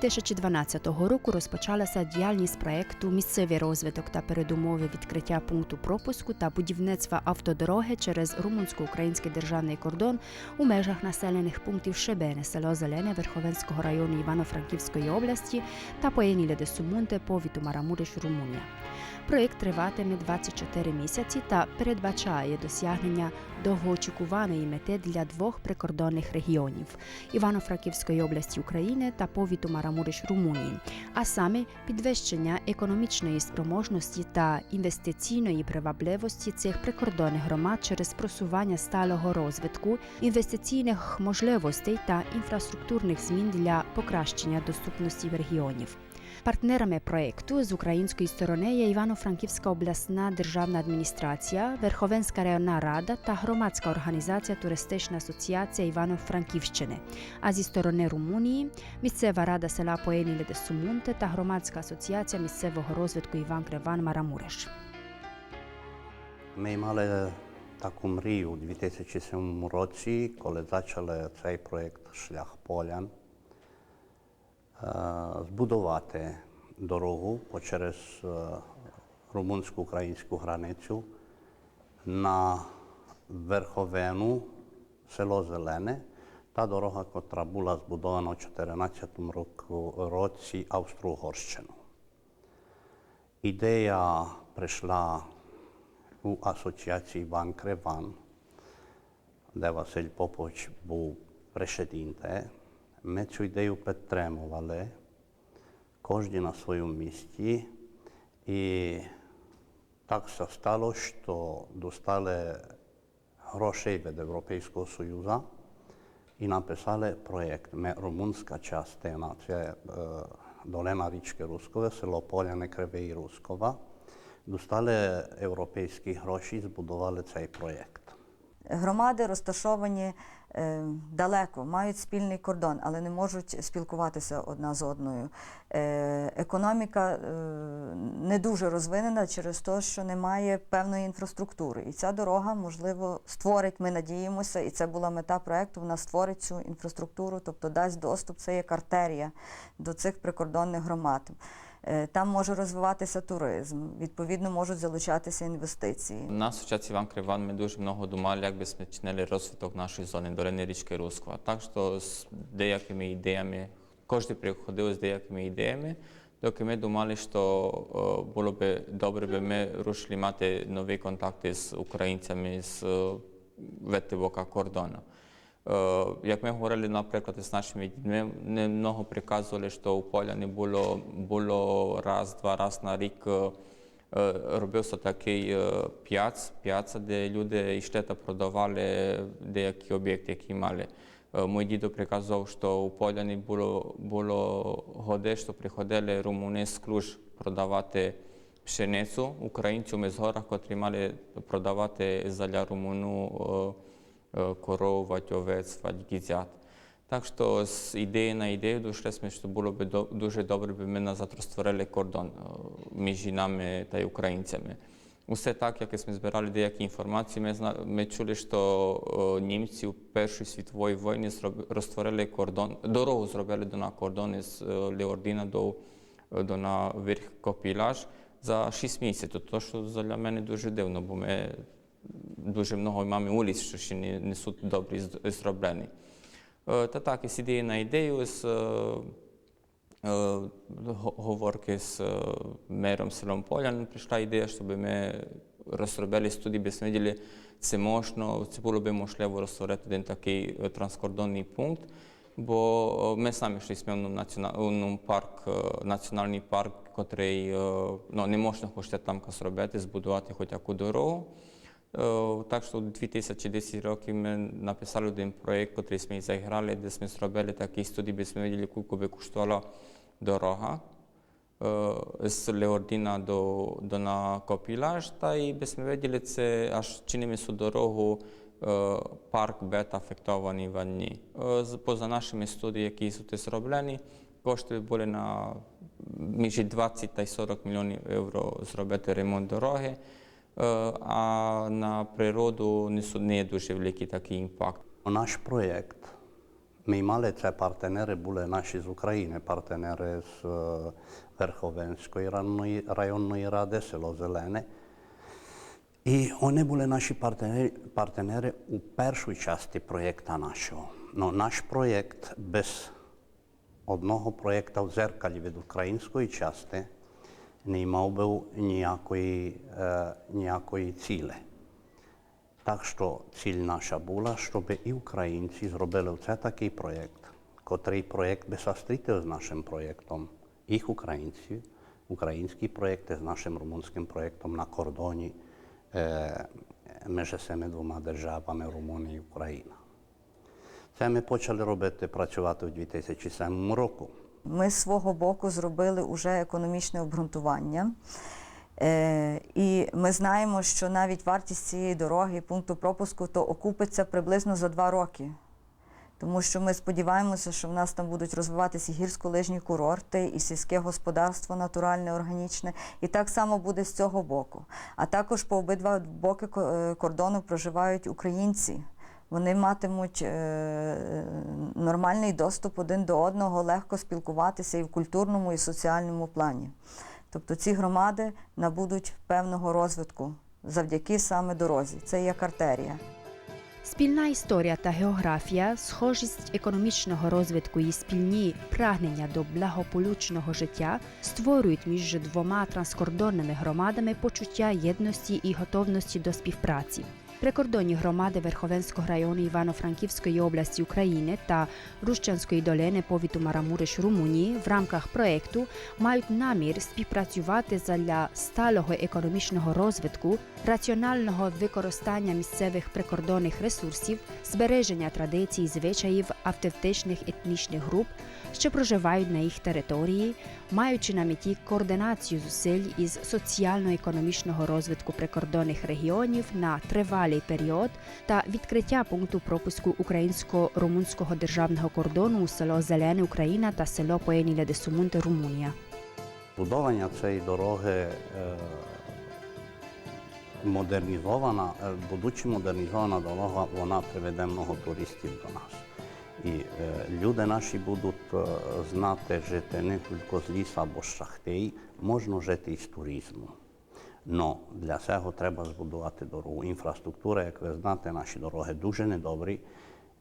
квітня 2012 року розпочалася діяльність проєкту Місцевий розвиток та передумови відкриття пункту пропуску та будівництва автодороги через румунсько-український державний кордон у межах населених пунктів Шебене, село Зелене Верховенського району Івано-Франківської області та Поєніле де Сумунте, повіту Марамуриш, Румунія. Проєкт триватиме 24 місяці та передбачає досягнення довгоочікуваної мети для двох прикордонних регіонів Івано-Франківської області України та повіту Марамуриш Румунії, а саме підвищення економічної спроможності та інвестиційної привабливості цих прикордонних громад через просування сталого розвитку, інвестиційних можливостей та інфраструктурних змін для покращення доступності регіонів. Партнерами проєкту з української сторони є Івано-Франківська обласна державна адміністрація, Верховенська районна рада та громадська організація Туристична асоціація Івано-Франківщини. А зі сторони Румунії місцева рада села Поєніле де Сумунте та громадська асоціація місцевого розвитку Іван Креван Марамуреш. Ми мали таку мрію у 2007 році, коли почали цей проєкт Шлях Полян, збудувати дорогу через е, румунсько-українську границю на Верховену, село Зелене. Та дорога, котра була збудована у 2014 року- році Австро-Угорщину. Ідея прийшла у асоціації Іван Креван, де Василь Попович був президентом. Ми цю ідею підтримували, кожен на своєму місці. І так все стало, що достали грошей від Європейського Союзу і написали проєкт. Румунська частина, це е, долина річки Рускова, село Поляне Кривий Рускова. Достали європейські гроші, збудували цей проєкт. Громади розташовані далеко, мають спільний кордон, але не можуть спілкуватися одна з одною. Е, економіка е, не дуже розвинена через те, що немає певної інфраструктури. І ця дорога, можливо, створить, ми надіємося, і це була мета проєкту, вона створить цю інфраструктуру, тобто дасть доступ, це як артерія до цих прикордонних громад. Е, Там може розвиватися туризм, відповідно можуть залучатися інвестиції. Нас в часі Іван Криван ми дуже много думали, як би ми розвиток нашої зони долини річки Рускова. Так що з деякими ідеями, кожен приходив з деякими ідеями, доки ми думали, що е, було б добре, би ми рушили мати нові контакти з українцями з е, вети кордону. Е, Як ми говорили, наприклад, з нашими дітьми, не много приказували, що у поля не було, було раз, два раз на рік е, е, робився такий п'яц, п'яца, де люди йшли та продавали деякі об'єкти, які мали. Мій дідо приказував, що у Поляні було, було годи, що приходили румуни з Клуж продавати пшеницю українцям з горах, котрі мали продавати заля румуну коров, вать овець, гізят. Так що з ідеї на ідею ми, що було б дуже добре, би ми назад розтворили кордон е, між нами та українцями. Усе так, як ми збирали деякі інформації, ми, зна- ми чули, що е, німці у Першій світовій війні розтворили кордон, дорогу зробили до на кордон е, Леордіна до, е, до на верх Копілаж за 6 місяців. То, що для мене дуже дивно, бо ми дуже много маємо вулиць, що ще не, не суть добре з- зроблені. Е, Та так, із ідеї на ідею, з е, е, го- говорки з мером селом Полян прийшла ідея, щоб ми розробили студії, би ми виділи, це можна, це було б можливо розтворити один такий транскордонний пункт, бо ми самі йшли в парк, національний парк, е, ну, не можна хочете там зробити, збудувати хоч яку дорогу. Е, Так що у 2010 році ми написали один проєкт, який ми заграли, де ми зробили такий студій, де ми виділи, скільки би коштувала дорога е, з Леордіна до, до на Копілаж, та і би ми виділи, це аж чинимо цю дорогу е, парк бета афектований в. Е, Поза нашими студіями, які тут зроблені, кошти були на між 20 та 40 мільйонів євро зробити ремонт дороги. Е, а на природу не дуже великий такий імпакт. Наш проєкт Ми мали це партнери, були наші з України, партнери з е, Верховенської районної, ради, село Зелене. І вони були наші партнери, партнери у першій часті проєкту нашого. Ну, наш проєкт без одного проєкту в дзеркалі від української частини не мав би ніякої, е, ніякої цілі. Так що ціль наша була, щоб і українці зробили це такий проєкт, котрий проєкт би зустрітив з нашим проєктом, їх українців, українські проєкти з нашим румунським проєктом на кордоні е, між цими двома державами Румунія і Україна. Це ми почали робити, працювати у 2007 року. Ми з свого боку зробили вже економічне обґрунтування. Е, і ми знаємо, що навіть вартість цієї дороги, пункту пропуску, то окупиться приблизно за два роки. Тому що ми сподіваємося, що в нас там будуть розвиватися гірськолижні курорти, і сільське господарство натуральне, органічне. І так само буде з цього боку. А також по обидва боки е, кордону проживають українці. Вони матимуть е, нормальний доступ один до одного, легко спілкуватися і в культурному, і соціальному плані. Тобто ці громади набудуть певного розвитку завдяки саме дорозі. Це як артерія. Спільна історія та географія, схожість економічного розвитку і спільні прагнення до благополучного життя створюють між двома транскордонними громадами почуття єдності і готовності до співпраці. Прикордонні громади Верховенського району Івано-Франківської області України та Рущанської долини повіту Марамуриш Румунії в рамках проекту мають намір співпрацювати задля сталого економічного розвитку, раціонального використання місцевих прикордонних ресурсів, збереження традицій, звичаїв автентичних етнічних груп, що проживають на їх території, маючи на меті координацію зусиль із соціально-економічного розвитку прикордонних регіонів на тривалий період та відкриття пункту пропуску українсько-румунського державного кордону у село Зелене Україна та село Поєніля де Сумунте Румунія. Будовання цієї дороги е, модернізована, е, будучи модернізована дорога, вона приведе много туристів до нас. І е, люди наші будуть е, знати жити не тільки з лісу або з шахтей, можна жити і з туризму. Но для цього треба збудувати дорогу. Інфраструктура, як ви знаєте, наші дороги дуже недобрі,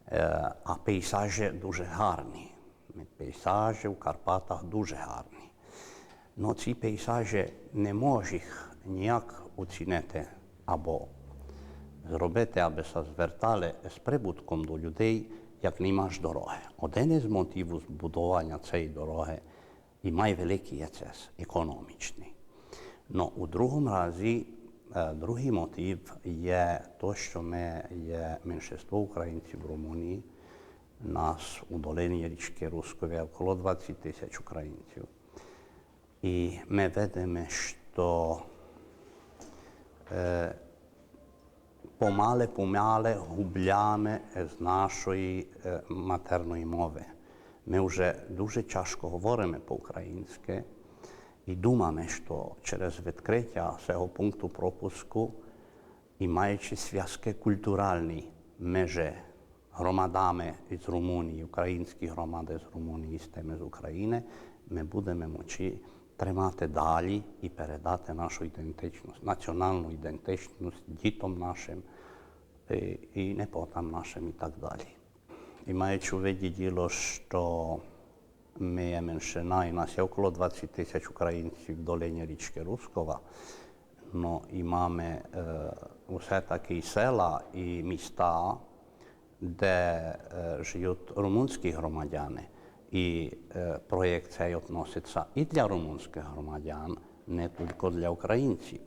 е, а пейзажі дуже гарні. Пейзажі в Карпатах дуже гарні. Ну, ці пейзажі не може їх ніяк оцінити або зробити, аби се звертали з прибутком до людей, як не маєш дороги. Один із мотивів збудування цієї дороги і має великий ецес економічний. Ну, у другому разі, другий мотив є те, що ми є меншинство українців в Румунії. Нас у долині річки Рускові около 20 тисяч українців. І ми видимо, що е, помале помале гублями з нашої е, матерної мови. Ми вже дуже тяжко говоримо по-українськи і думаємо, що через відкриття цього пункту пропуску і маючи зв'язки культуральні між громадами з Румунії, українські громади з Румунії з тими з України, ми будемо мочі тримати далі і передати нашу ідентичність, національну ідентичність дітям нашим і непотам нашим і так далі. І маючи у виді діло, що є меншина, і нас є около 20 тисяч українців в долині річки Рускова, ну і маємо е, усе такі села і міста, де е, живуть румунські громадяни. І е, проєкт цей відноситься і для румунських громадян, не тільки для українців.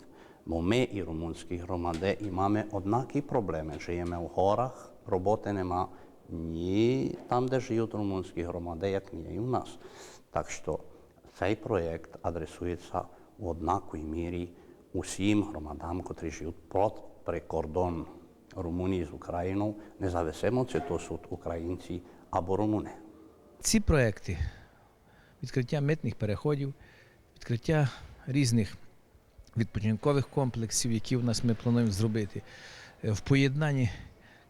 Бо ми і румунські громади і маємо однакі проблеми. Живемо в горах, роботи нема ні там, де живуть румунські громади, як ні і у нас. Так що цей проєкт адресується в однаковій мірі усім громадам, котрі живуть под прикордон Румунії з Україною, независимо, чи то суть українці або румуни. Ці проекти відкриття митних переходів, відкриття різних відпочинкових комплексів, які у нас ми плануємо зробити, е, в поєднанні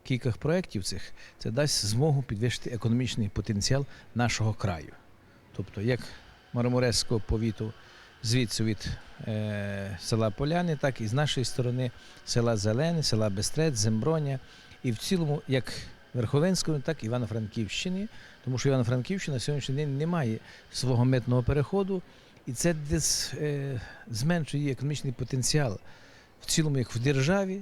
кількох проєктів цих це дасть змогу підвищити економічний потенціал нашого краю. Тобто, як Марамурецького повіту, звідси від е, села Поляни, так і з нашої сторони села Зелене, села Бестрець, Земброня, і в цілому, як Верховенської, так і Івано-Франківщини, тому що Івано-Франківщина на сьогоднішній день не має свого митного переходу, і це десь е, зменшує економічний потенціал в цілому, як в державі,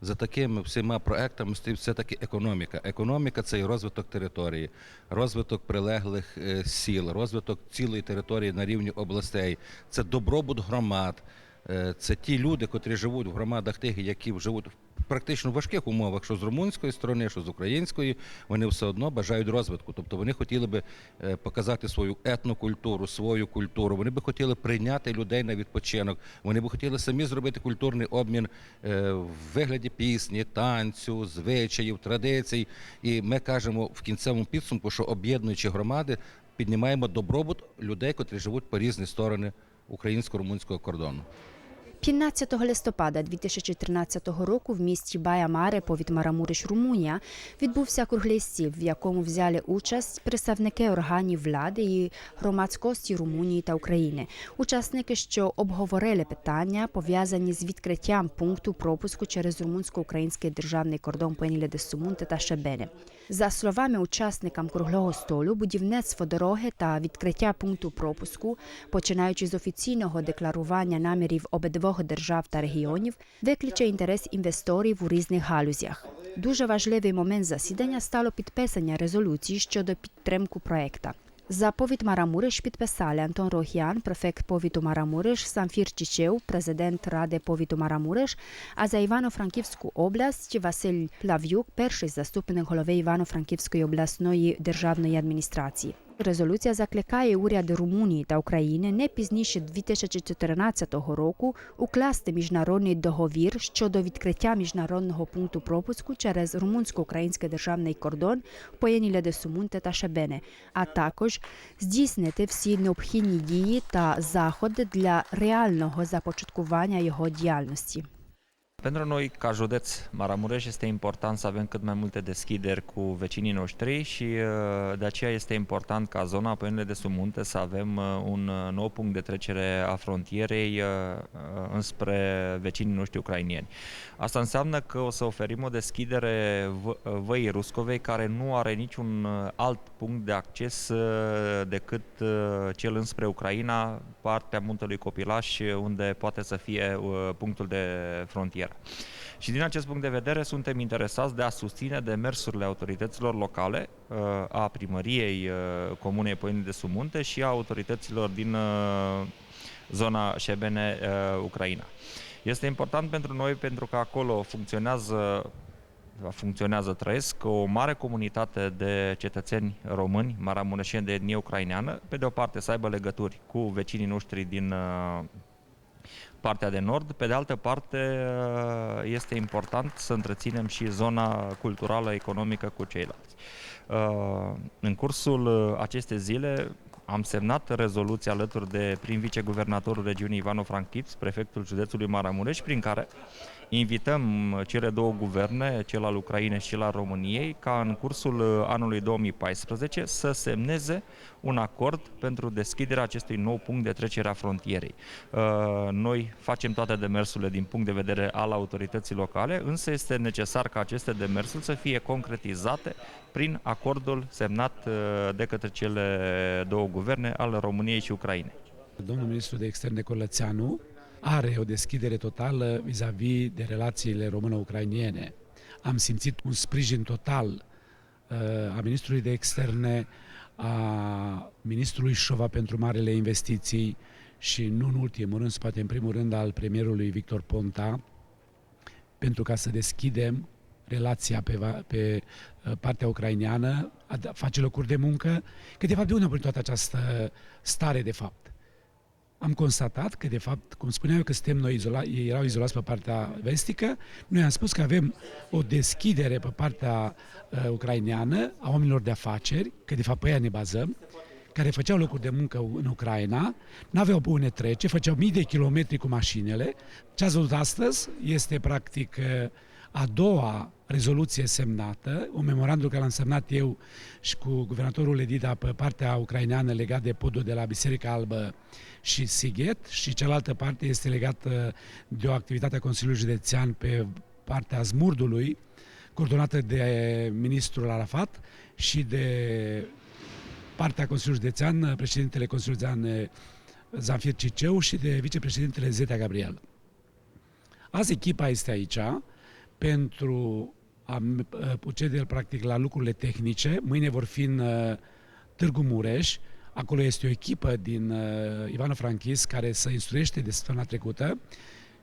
За такими всіма проектами стоїть все-таки економіка. Економіка це і розвиток території, розвиток прилеглих е, сіл, розвиток цілої території на рівні областей, це добробут громад. Е, Це ті люди, котрі живуть в громадах тих, які живуть в практично важких умовах, що з румунської сторони, що з української, вони все одно бажають розвитку. Тобто вони хотіли би е, показати свою етнокультуру, свою культуру. Вони би хотіли прийняти людей на відпочинок. Вони би хотіли самі зробити культурний обмін е, в вигляді пісні, танцю, звичаїв, традицій. І ми кажемо в кінцевому підсумку, що об'єднуючи громади, піднімаємо добробут людей, котрі живуть по різні сторони українсько-румунського кордону. 15 листопада 2013 року в місті Бая Маре, повід Марамуриш, Румунія, відбувся круглий стіл, в якому взяли участь представники органів влади і громадськості Румунії та України. Учасники, що обговорили питання, пов'язані з відкриттям пункту пропуску через румунсько-український державний кордон Пеніле де та Шебене. За словами учасникам круглого столу, будівництво дороги та відкриття пункту пропуску, починаючи з офіційного декларування намірів обидвох держав та регіонів, викличе інтерес інвесторів у різних галузях. Дуже важливий момент засідання стало підписання резолюції щодо підтримку проекта. За повід Марамуриш підписали Антон Рохіан, префект повіту Марамуриш, Самфір Чичев, президент Ради повіту Марамуриш, а за Івано-Франківську область Василь Плав'юк, перший заступник голови Івано-Франківської обласної державної адміністрації. Резолюція закликає уряди Румунії та України не пізніше 2014 року укласти міжнародний договір щодо відкриття міжнародного пункту пропуску через румунсько-український державний кордон в поєдні Ледесумунте та Шебене, а також здійснити всі необхідні дії та заходи для реального започаткування його діяльності. Pentru noi, ca județ Maramureș, este important să avem cât mai multe deschideri cu vecinii noștri și uh, de aceea este important ca zona Păinile de Sumunte să avem uh, un uh, nou punct de trecere a frontierei uh, uh, înspre vecinii noștri ucrainieni. Asta înseamnă că o să oferim o deschidere v- văii Ruscovei care nu are niciun uh, alt punct de acces uh, decât uh, cel înspre Ucraina, partea muntelui Copilaș, unde poate să fie uh, punctul de frontieră. Și din acest punct de vedere suntem interesați de a susține demersurile autorităților locale, uh, a primăriei uh, Comunei Păinii de Sumunte și a autorităților din uh, zona Șebene, uh, Ucraina. Este important pentru noi pentru că acolo funcționează funcționează, trăiesc o mare comunitate de cetățeni români, maramureșeni de etnie ucraineană, pe de o parte să aibă legături cu vecinii noștri din uh, partea de nord, pe de altă parte uh, este important să întreținem și zona culturală, economică cu ceilalți. Uh, În cursul uh, acestei zile am semnat rezoluția alături de prim viceguvernatorul regiunii Ivano-Frankivsk, prefectul județului Maramureș, prin care invităm uh, cele două guverne, cel al Ucrainei și cel al României, ca în cursul uh, anului 2014 să semneze un acord pentru deschiderea acestui nou punct de trecere a frontierei. Uh, Noi facem toate demersurile din punct de vedere al autorității locale, însă este necesar ca aceste demersuri să fie concretizate prin acordul semnat uh, de către cele două guverne al României și Ucrainei. Domnul ministru de externe Colățeanu are o deschidere totală vis-a-vis de relațiile româno-ucrainiene. Am simțit un sprijin total uh, a ministrului de externe, a ministrului Șova pentru marele investiții și nu în ultimul rând, poate în primul rând al premierului Victor Ponta, pentru ca să deschidem relația pe, va- pe uh, partea ucraineană, a da- face locuri de muncă, că de fapt de unde a pornit toată această stare de fapt? Am constatat că, de fapt, cum spuneam eu că suntem noi izola, ei erau izolați pe partea vestică, noi am spus că avem o deschidere pe partea uh, ucraineană a oamenilor de afaceri, că de fapt pe ea ne bazăm, care făceau locuri de muncă în Ucraina, nu aveau pe unde trece, făceau mii de kilometri cu mașinile. Ce ați văzut astăzi este practic uh, a doua rezoluție semnată, un memorandum care l-am semnat eu și cu guvernatorul Edida pe partea ucraineană legat de podul de la Biserica Albă și Sighet și cealaltă parte este legată de o activitate a Consiliului Județean pe partea Zmurdului, coordonată de ministrul Arafat și de partea Consiliului Județean, președintele Consiliului Județean Zanfir Ciceu și de vicepreședintele Zetea Gabriel. Azi echipa este aici pentru a m- procede practic la lucrurile tehnice. Mâine vor fi în uh, Târgu Mureș. Acolo este o echipă din uh, Ivano Franchis care se instruiește de săptămâna trecută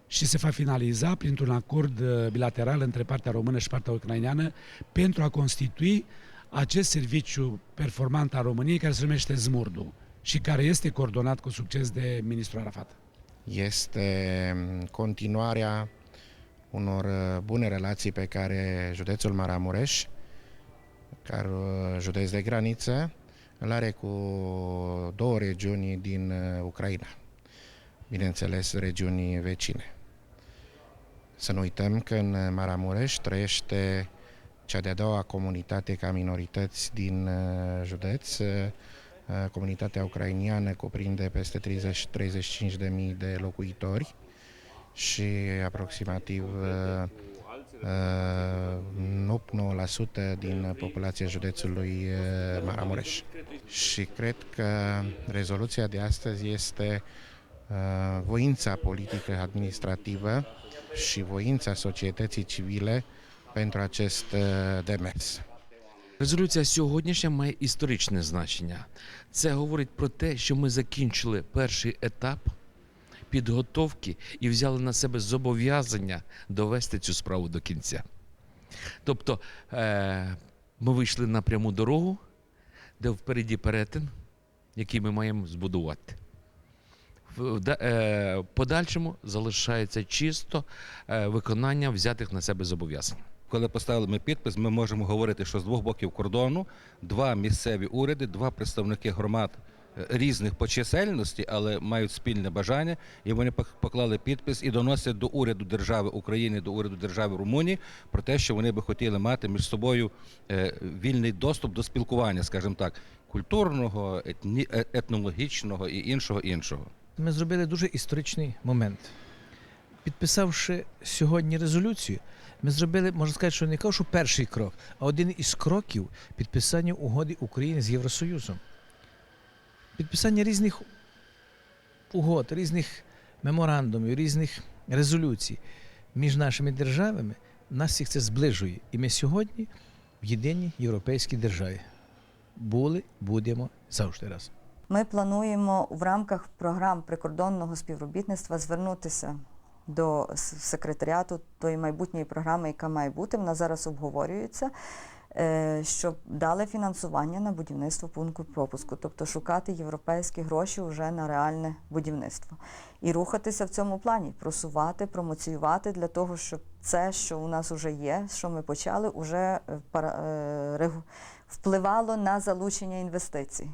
și se va finaliza printr-un acord uh, bilateral între partea română și partea ucraineană pentru a constitui acest serviciu performant al României care se numește Zmurdu și care este coordonat cu succes de ministrul Arafat. este continuarea unor uh, bune relații pe care județul Maramureș, care uh, județ de graniță, îl are cu două regiuni din uh, Ucraina, bineînțeles regiuni vecine. Să nu uităm că în Maramureș trăiește cea de-a doua comunitate ca minorități din uh, județ. Uh, Comunitatea ucrainiană cuprinde peste 30-35 de mii de locuitori și aproximativ uh, 8-9% din populația județului uh, Maramureș. Și cred că rezoluția de astăzi este uh, voința politică administrativă și voința societății civile pentru acest uh, demers. Резолюція сьогоднішня має історичне значення. Це говорить про те, що ми закінчили перший етап підготовки і взяли на себе зобов'язання довести цю справу до кінця. Тобто е- ми вийшли на пряму дорогу, де впереді перетин, який ми маємо збудувати. В е, подальшому залишається чисто е, виконання взятих на себе зобов'язань. Коли поставили ми підпис, ми можемо говорити, що з двох боків кордону два місцеві уряди, два представники громад різних по чисельності, але мають спільне бажання, і вони поклали підпис і доносять до уряду держави України, до уряду держави Румунії про те, що вони би хотіли мати між собою е, вільний доступ до спілкування, скажімо так, культурного, етні, е- етнологічного і іншого іншого. Ми зробили дуже історичний момент. Підписавши сьогодні резолюцію, ми зробили, можна сказати, що не кажу, що перший крок, а один із кроків підписання угоди України з Євросоюзом. Підписання різних угод, різних меморандумів, різних резолюцій між нашими державами нас всіх це зближує. І ми сьогодні в єдиній європейській державі були, будемо завжди разом. Ми плануємо в рамках програм прикордонного співробітництва звернутися до секретаріату тої майбутньої програми, яка має бути. Вона зараз обговорюється. Е, Щоб дали фінансування на будівництво пункту пропуску, тобто шукати європейські гроші вже на реальне будівництво. І рухатися в цьому плані, просувати, промоціювати для того, щоб це, що у нас вже є, що ми почали, вже е, е, впливало на залучення інвестицій.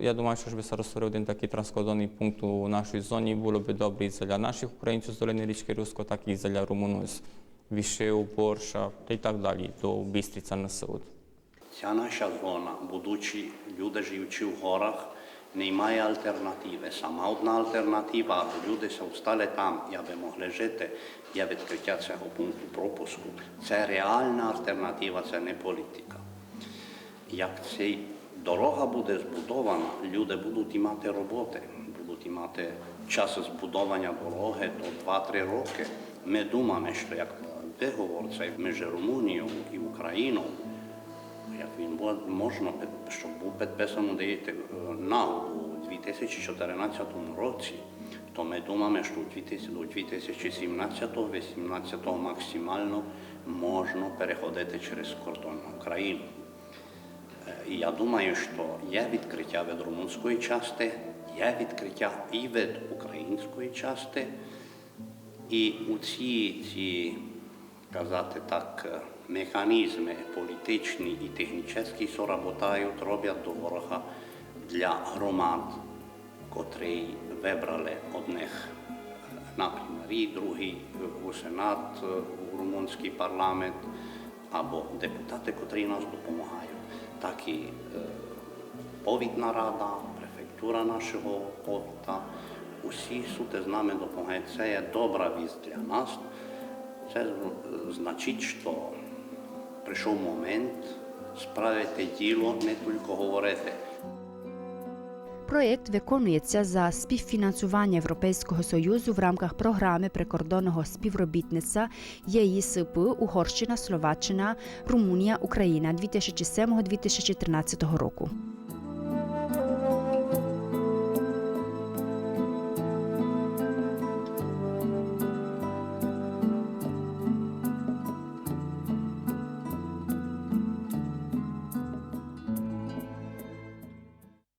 Я думаю, що щоб розтворив один такий транскордонний пункт у нашій зоні, було б добре і для наших українців з долини річки Русько, так і для румуну з Вішеу, Борша та й так далі, до Бістриця на Сауд. Ця наша зона, будучи люди живучи в горах, не має альтернативи. Сама одна альтернатива, аби люди се остали там аби могли жити, є відкриття цього пункту пропуску. Це реальна альтернатива, це не політика. Як ця дорога буде збудована, люди будуть і мати роботи, будуть і мати час збудовання дороги до 2-3 роки. Ми думаємо, що як договор між Румунією і Україною, як він був, можна, щоб був підписаний даєте нагоду у 2014 році, то ми думаємо, що до 2017-2018 максимально можна переходити через кордон Україну. Е, І я думаю, що є відкриття від румунської частини, є відкриття і від української частини. І у ці, ці казати так, е, механізми політичні і технічні, працюють, роблять дорога для громад, котрі вибрали одних, наприклад, і другий у Сенат, е, у румунський парламент або депутати, котрі нас допомагають, так і е, повітна рада, префектура нашого повіта. Усі сути з нами допомагають. Це є добра вість для нас. Це значить, що прийшов момент справити діло, не тільки говорити. Проєкт виконується за співфінансування Європейського союзу в рамках програми прикордонного співробітництва ЄІСП Угорщина, Словаччина, Румунія, Україна 2007-2013 року.